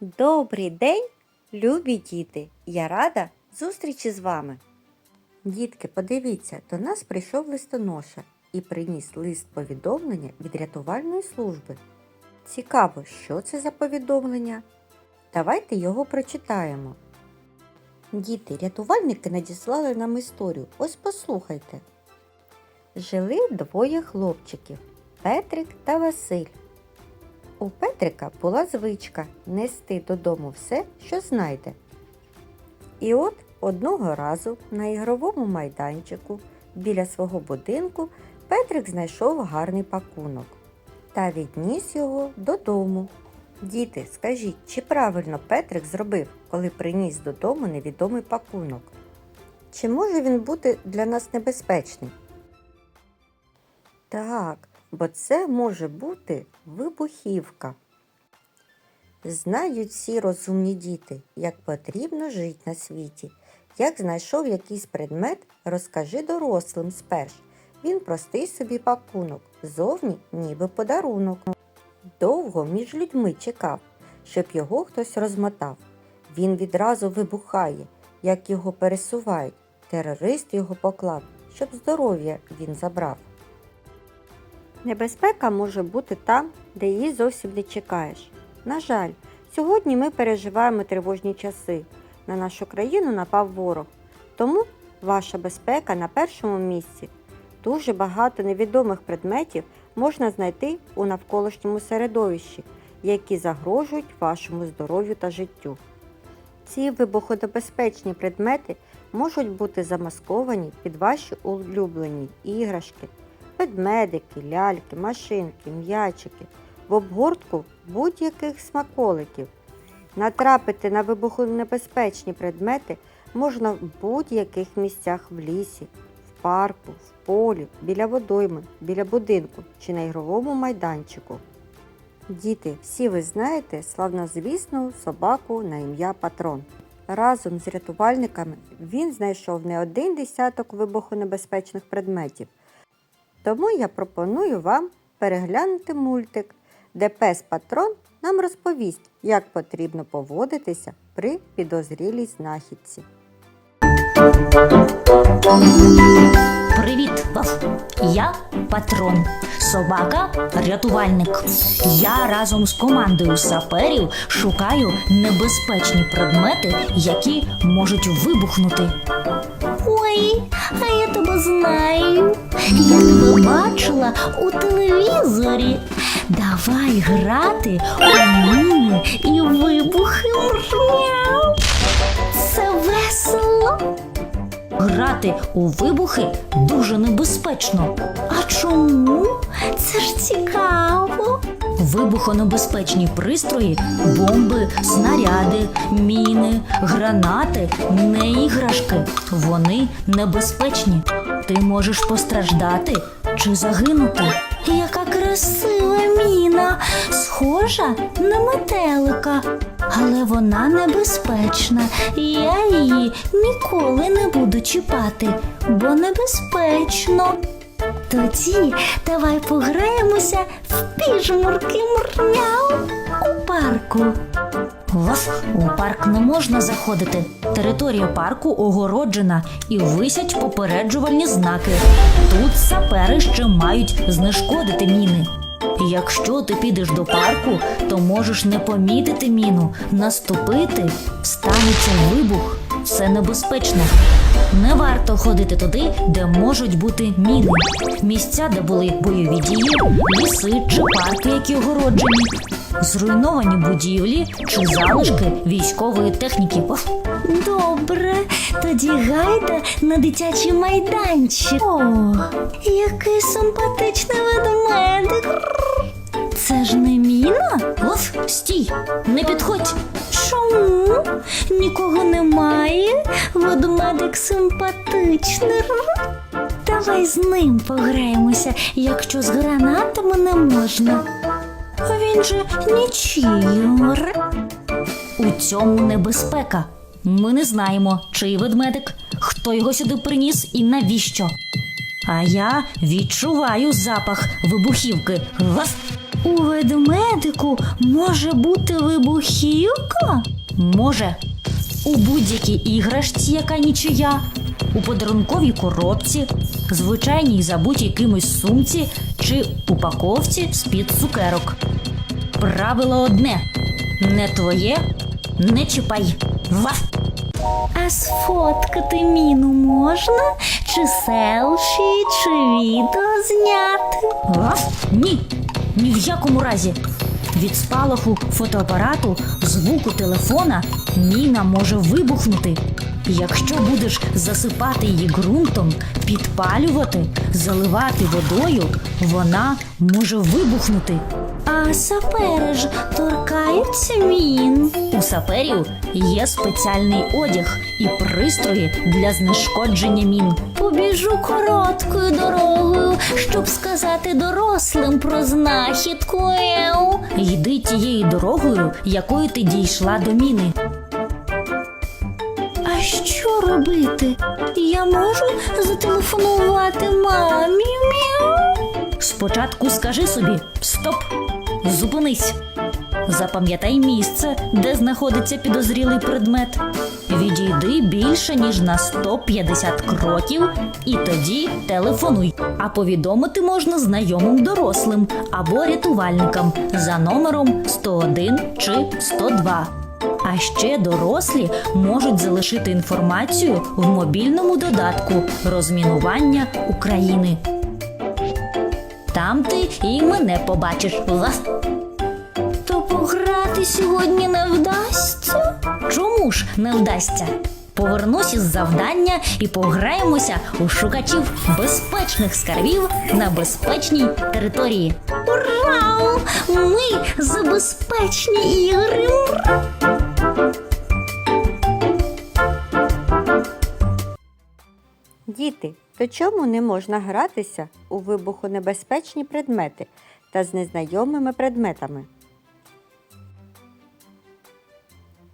Добрий день, любі діти! Я рада зустрічі з вами. Дітки, подивіться, до нас прийшов листоноша і приніс лист повідомлення від рятувальної служби. Цікаво, що це за повідомлення? Давайте його прочитаємо. Діти, рятувальники надіслали нам історію. Ось послухайте. Жили двоє хлопчиків Петрик та Василь. У Петрика була звичка нести додому все, що знайде. І от одного разу на ігровому майданчику біля свого будинку Петрик знайшов гарний пакунок та відніс його додому. Діти, скажіть, чи правильно Петрик зробив, коли приніс додому невідомий пакунок? Чи може він бути для нас небезпечним? Так, бо це може бути вибухівка. Знають всі розумні діти, як потрібно жити на світі. Як знайшов якийсь предмет, розкажи дорослим сперш. Він простий собі пакунок, зовні ніби подарунок. Довго між людьми чекав, щоб його хтось розмотав. Він відразу вибухає, як його пересувають. Терорист його поклав, щоб здоров'я він забрав. Небезпека може бути там, де її зовсім не чекаєш. На жаль, сьогодні ми переживаємо тривожні часи. На нашу країну напав ворог. Тому ваша безпека на першому місці. Дуже багато невідомих предметів можна знайти у навколишньому середовищі, які загрожують вашому здоров'ю та життю. Ці вибухонебезпечні предмети можуть бути замасковані під ваші улюблені іграшки, ведмедики, ляльки, машинки, м'ячики, в обгортку будь-яких смаколиків. Натрапити на вибухонебезпечні предмети можна в будь-яких місцях в лісі, в парку, в полі, біля водойми, біля будинку чи на ігровому майданчику. Діти, всі ви знаєте славнозвісну собаку на ім'я Патрон. Разом з рятувальниками він знайшов не один десяток вибухонебезпечних предметів. Тому я пропоную вам переглянути мультик, де пес Патрон нам розповість, як потрібно поводитися при підозрілій знахідці. Привіт, Паф. Я патрон, собака рятувальник. Я разом з командою саперів шукаю небезпечні предмети, які можуть вибухнути. Ой, а я тебе знаю. Я тебе бачила у телевізорі. Давай грати у міни і вибухи. Мяу. Це весело. Грати у вибухи дуже небезпечно. А чому? Це ж цікаво. Вибухонебезпечні пристрої, бомби, снаряди, міни, гранати, не іграшки. Вони небезпечні. Ти можеш постраждати чи загинути. Яка красива міна, схожа на метелика. Але вона небезпечна. і Я її ніколи не буду чіпати, бо небезпечно. Тоді давай пограємося в піжмурки мурмяу у парку. У парк не можна заходити. Територія парку огороджена і висять попереджувальні знаки. Тут сапери ще мають знешкодити міни. Якщо ти підеш до парку, то можеш не помітити міну, наступити, станеться вибух. Це небезпечно. Не варто ходити туди, де можуть бути міни. Місця, де були бойові дії, ліси чи парки, які огороджені, зруйновані будівлі чи залишки військової техніки. Добре, тоді гайда на дитячий майданчик. О, який симпатичний ведмедик. Це ж не міна? Оф, стій, не підходь. Чому? Нікого немає. Ведмедик симпатичний. Давай з ним пограємося, якщо з гранатами не можна. Він же нічийор. У цьому небезпека. Ми не знаємо, чий ведмедик, хто його сюди приніс і навіщо. А я відчуваю запах вибухівки. У ведмедику може бути вибухівка? Може. У будь-якій іграшці, яка нічия, у подарунковій коробці, звичайній забутій кимось сумці чи упаковці з-під цукерок. Правило одне: не твоє, не чіпай. Ваф! А сфоткати міну можна? Чи селфі, чи відео зняти? Ваф? Ні, ні в якому разі. Від спалаху фотоапарату, звуку телефона міна може вибухнути. Якщо будеш засипати її ґрунтом, підпалювати, заливати водою, вона може вибухнути. А сапери ж торкаються мін. У саперів є спеціальний одяг і пристрої для знешкодження мін. Побіжу короткою дорогою, щоб сказати дорослим про знахідку. Еу. Йди тією дорогою, якою ти дійшла до міни. А що робити? Я можу зателефонувати мамі? Спочатку скажи собі стоп, зупинись. Запам'ятай місце, де знаходиться підозрілий предмет. Відійди більше ніж на 150 кроків, і тоді телефонуй. А повідомити можна знайомим дорослим або рятувальникам за номером 101 чи 102. А ще дорослі можуть залишити інформацію в мобільному додатку розмінування України. Там ти і мене побачиш. Вас. То пограти сьогодні не вдасться? Чому ж не вдасться? Повернусь із завдання і пограємося у шукачів безпечних скарбів на безпечній території. Ура! Ми за безпечні ігри! Діти, то чому не можна гратися у вибухонебезпечні предмети та з незнайомими предметами?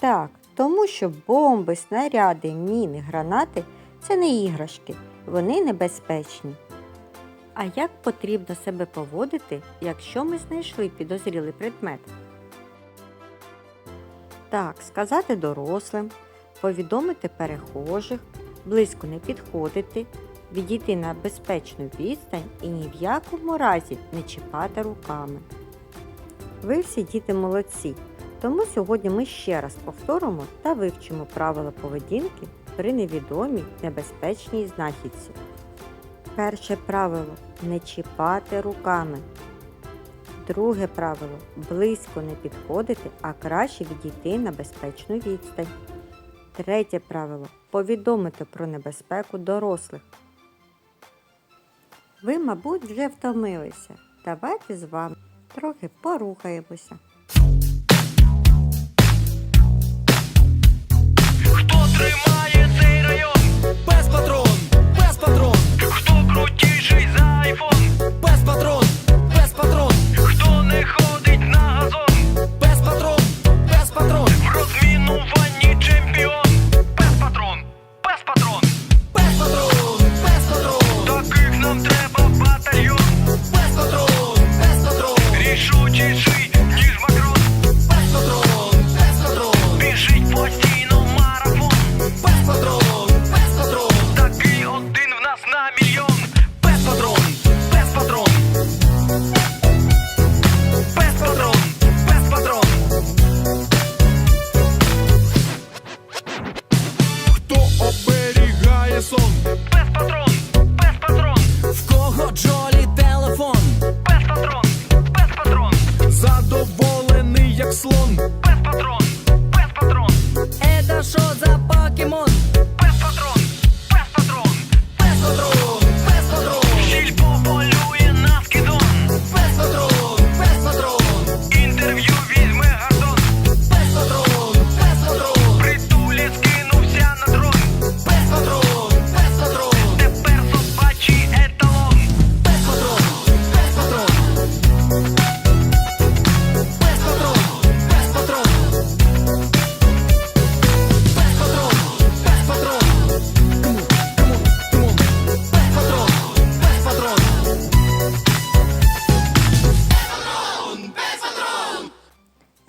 Так, тому що бомби, снаряди, міни, гранати це не іграшки, вони небезпечні. А як потрібно себе поводити, якщо ми знайшли підозрілий предмет? Так, сказати дорослим, повідомити перехожих, близько не підходити, відійти на безпечну відстань і ні в якому разі не чіпати руками. Ви всі діти молодці, тому сьогодні ми ще раз повторимо та вивчимо правила поведінки при невідомій небезпечній знахідці. Перше правило не чіпати руками. Друге правило близько не підходити, а краще відійти на безпечну відстань. Третє правило повідомити про небезпеку дорослих. Ви, мабуть, вже втомилися. Давайте з вами трохи порухаємося. Хто тримає цей район? Без патрон, без патрон, Хто крутіший за айфон? без патрон, слон, Без патрон, без патрон. Это що за покемон, Без патрон, без патрон. патрон, без патрон,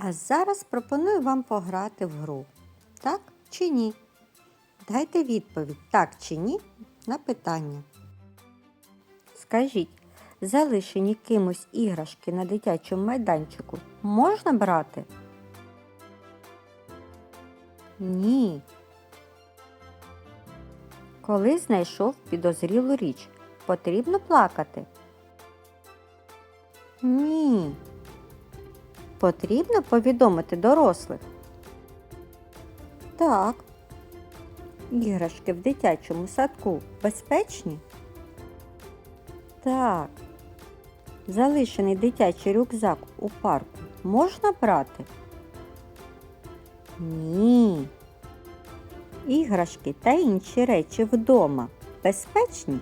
А зараз пропоную вам пограти в гру. Так чи ні? Дайте відповідь так чи ні на питання. Скажіть, залишені кимось іграшки на дитячому майданчику можна брати? Ні. Коли знайшов підозрілу річ, потрібно плакати? Ні. Потрібно повідомити дорослих? Так. Іграшки в дитячому садку безпечні? Так. Залишений дитячий рюкзак у парку можна брати? Ні. Іграшки та інші речі вдома безпечні?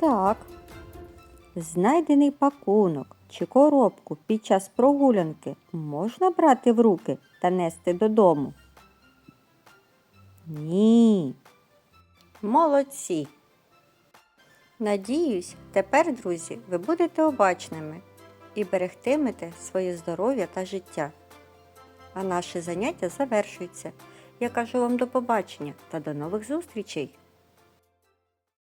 Так. Знайдений пакунок чи коробку під час прогулянки можна брати в руки та нести додому? Ні. Молодці. Надіюсь, тепер, друзі, ви будете обачними і берегтимете своє здоров'я та життя. А наше заняття завершується. Я кажу вам до побачення та до нових зустрічей!